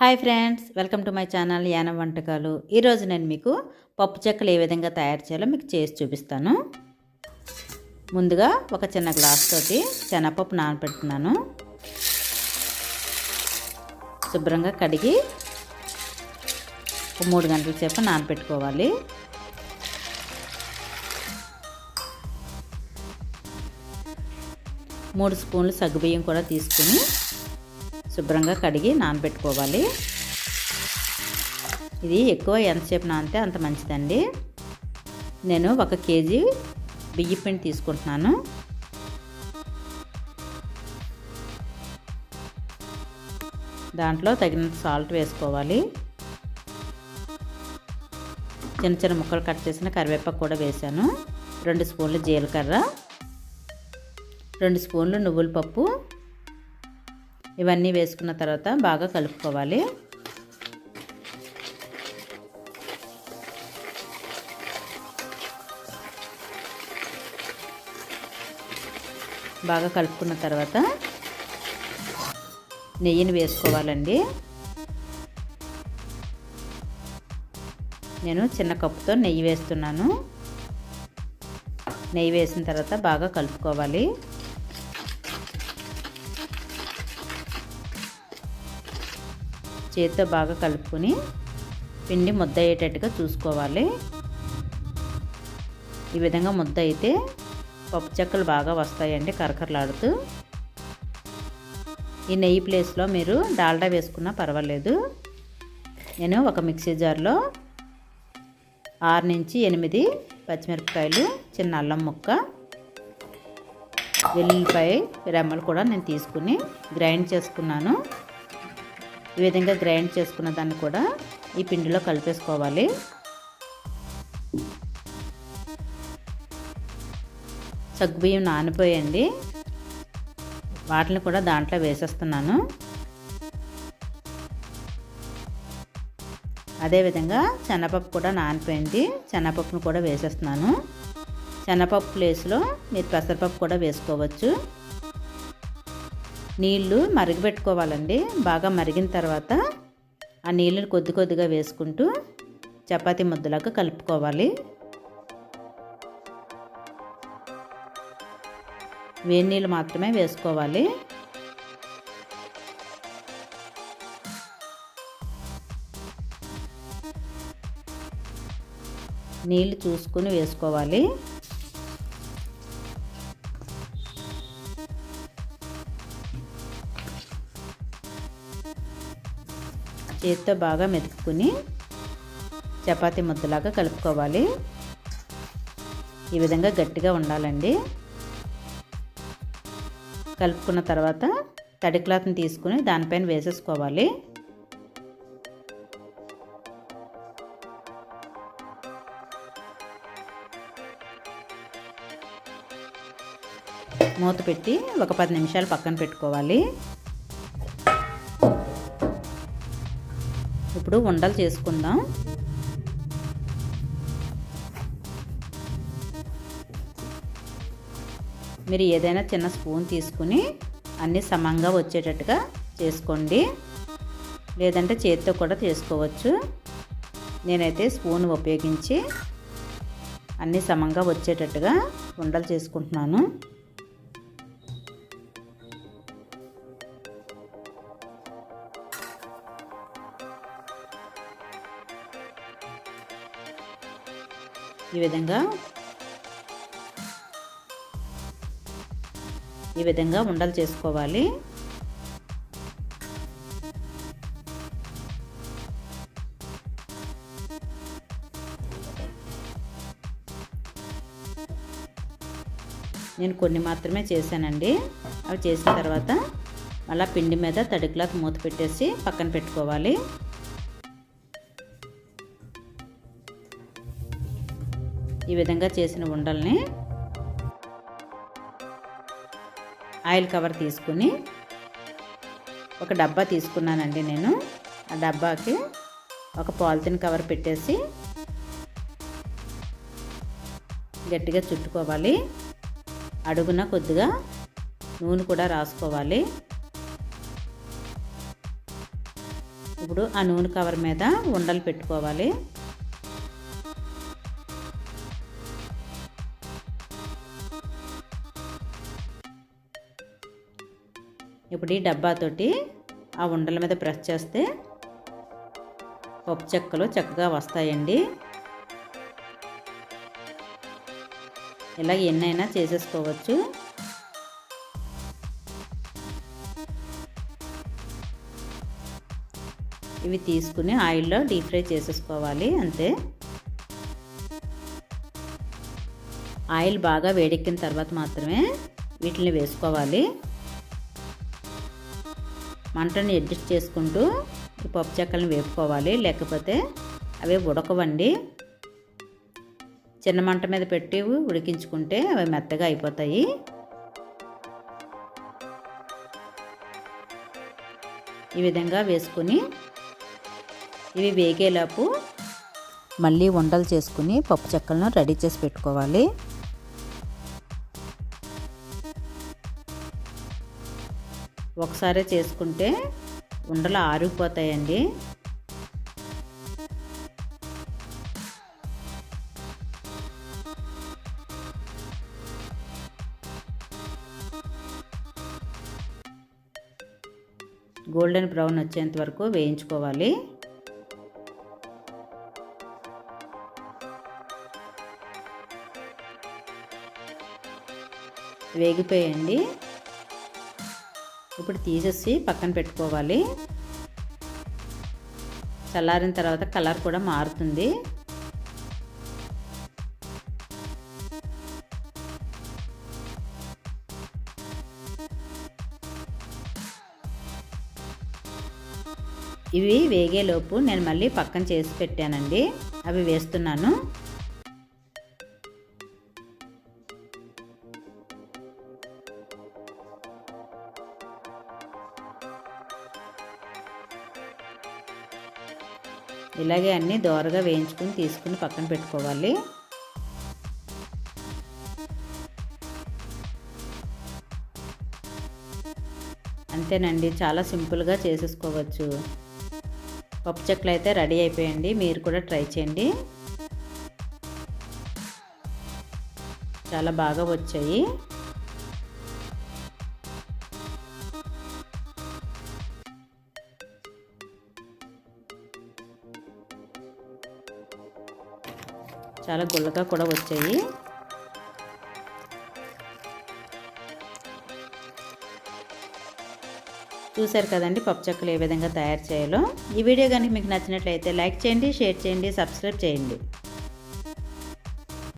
Hi friends welcome to my channel Yanam వంటకాలు. ఈరోజు నేను మీకు పప్పు చెక్కలు ఏ విధంగా తయారు చేయాలో మీకు చేసి చూపిస్తాను. ముందుగా ఒక చిన్న గ్లాస్ తోటి శనగపప్పు నానబెడుతున్నాను. శుభ్రంగా కడిగి ఒక మూడు గంటల సేపు నానబెట్టుకోవాలి. మూడు స్పూన్లు సగ్గుబియ్యం కూడా తీసుకుని శుభ్రంగా కడిగి నానబెట్టుకోవాలి. ఇది ఎక్కువ ఎంతసేపు నానితే అంత మంచిదండి. నేను ఒక కేజీ బియ్య పిండి తీసుకుంటున్నాను. దాంట్లో తగినంత సాల్ట్ వేసుకోవాలి. చిన్న చిన్న ముక్కలు కట్ చేసిన కరివేపాకు కూడా వేసాను. రెండు స్పూన్లు జీలకర్ర. రెండు స్పూన్లు నువ్వుల పప్పు. ఇవన్నీ వేసుకున్న తర్వాత బాగా కలుపుకోవాలి. బాగా కలుపుకున్న తర్వాత నెయ్యిని వేసుకోవాలండి. నేను చిన్న కప్పుతో నెయ్యి వేస్తున్నాను. నెయ్యి వేసిన తర్వాత బాగా కలుపుకోవాలి. చేతితో బాగా కలుపుకొని పిండి ముద్ద అయ్యేటట్టుగా చూసుకోవాలి. ఈ విధంగా ముద్ద అయితే పప్పు చెక్కలు బాగా వస్తాయండి కరకరలాడుతూ. ఈ నెయ్యి ప్లేస్లో మీరు డాల్డా వేసుకున్నా పర్వాలేదు. నేను ఒక మిక్సీ జార్లో ఆరు నుంచి ఎనిమిది పచ్చిమిరపకాయలు చిన్న అల్లం ముక్క వెల్లుల్లిపాయ రెమ్మలు కూడా నేను తీసుకుని గ్రైండ్ చేసుకున్నాను. ఈ విధంగా గ్రైండ్ చేసుకున్న దాన్ని కూడా ఈ పిండిలో కలిపేసుకోవాలి. సగ్గుబియ్యం నానిపోయండి. వాటిని కూడా దాంట్లో వేసేస్తున్నాను. అదేవిధంగా శనగపప్పు కూడా నానిపోయింది. శనగపప్పును కూడా వేసేస్తున్నాను. శనగపప్పు ప్లేస్లో మీరు పెసరపప్పు కూడా వేసుకోవచ్చు. నీళ్ళు మరిగిపెట్టుకోవాలండి బాగా మరిగిన తర్వాత ఆ నీళ్ళని కొద్ది కొద్దిగా వేసుకుంటూ చపాతీ ముద్దలాగా కలుపుకోవాలి. వేడి నీళ్ళు మాత్రమే వేసుకోవాలి. నీళ్ళు చూసుకుని వేసుకోవాలి. చేతితో బాగా మెతుకుని చపాతీ ముద్దలాగా కలుపుకోవాలి. ఈ విధంగా గట్టిగా ఉండాలండి. కలుపుకున్న తర్వాత తడి క్లాత్ని తీసుకుని దానిపైన వేసేసుకోవాలి. మూత పెట్టి ఒక పది నిమిషాలు పక్కన పెట్టుకోవాలి. ఇప్పుడు ఉండలు చేసుకుందాం. మీరు ఏదైనా చిన్న స్పూన్ తీసుకుని అన్నీ సమంగా వచ్చేటట్టుగా చేసుకోండి. లేదంటే చేతితో కూడా చేసుకోవచ్చు. నేనైతే స్పూన్ ఉపయోగించి అన్నీ సమంగా వచ్చేటట్టుగా ఉండలు చేసుకుంటున్నాను. ఈ విధంగా. ఈ విధంగా ఉండలు చేసుకోవాలి. నేను కొన్ని మాత్రమే చేశానండి. అవి చేసిన తర్వాత మళ్ళీ పిండి మీద తడి క్లాత్ మూత పెట్టేసి పక్కన పెట్టుకోవాలి. ఈ విధంగా చేసిన ఉండల్ని ఆయిల్ కవర్ తీసుకుని ఒక డబ్బా తీసుకున్నానండి నేను. ఆ డబ్బాకి ఒక పాలిథిన్ కవర్ పెట్టేసి గట్టిగా చుట్టుకోవాలి. అడుగున కొద్దిగా నూనె కూడా రాసుకోవాలి. ఇప్పుడు ఆ నూనె కవర్ మీద ఉండలు పెట్టుకోవాలి. ఇప్పుడు ఈ డబ్బాతోటి ఆ ఉండల మీద ప్రెస్ చేస్తే పప్పు చెక్కలు చక్కగా వస్తాయండి. ఇలా ఎన్నైనా చేసేసుకోవచ్చు. ఇవి తీసుకుని ఆయిల్లో డీప్ ఫ్రై చేసేసుకోవాలి అంతే. ఆయిల్ బాగా వేడెక్కిన తర్వాత మాత్రమే వీటిని వేసుకోవాలి. మంటని అడ్జస్ట్ చేసుకుంటూ ఈ పప్పు చెక్కలను వేపుకోవాలి. లేకపోతే అవి ఉడకవండి. చిన్న మంట మీద పెట్టి ఉడికించుకుంటే అవి మెత్తగా అయిపోతాయి. ఈ విధంగా వేసుకుని ఇవి వేగేలోపు మళ్ళీ వంటలు చేసుకుని పప్పు చెక్కలను రెడీ చేసి పెట్టుకోవాలి. ఒకసారి చేసుకుంటే ఉండలు ఆరిపోతాయండి గోల్డెన్ బ్రౌన్ వచ్చేంత వరకు వేయించుకోవాలి. వేగిపోయండి. ఇప్పుడు తీసేసి పక్కన పెట్టుకోవాలి. చల్లారిన తర్వాత కలర్ కూడా మారుతుంది. ఇవి వేగేలోపు నేను మళ్ళీ పక్కన చేసి పెట్టానండి. అవి వేస్తున్నాను. ఇలాగే అన్నీ దోరగా వేయించుకుని తీసుకుని పక్కన పెట్టుకోవాలి. అంతేనండి చాలా సింపుల్గా చేసేసుకోవచ్చు. పప్పు చెక్కలు అయితే రెడీ అయిపోయండి మీరు కూడా ట్రై చేయండి. చాలా బాగా వచ్చాయి. చాలా గుల్లగా కూడా వచ్చాయి. చూశారు కదండి పప్పుచక్కలు ఏ విధంగా తయారు చేయాలో. ఈ వీడియో కనుక మీకు నచ్చినట్లయితే లైక్ చేయండి షేర్ చేయండి సబ్స్క్రైబ్ చేయండి.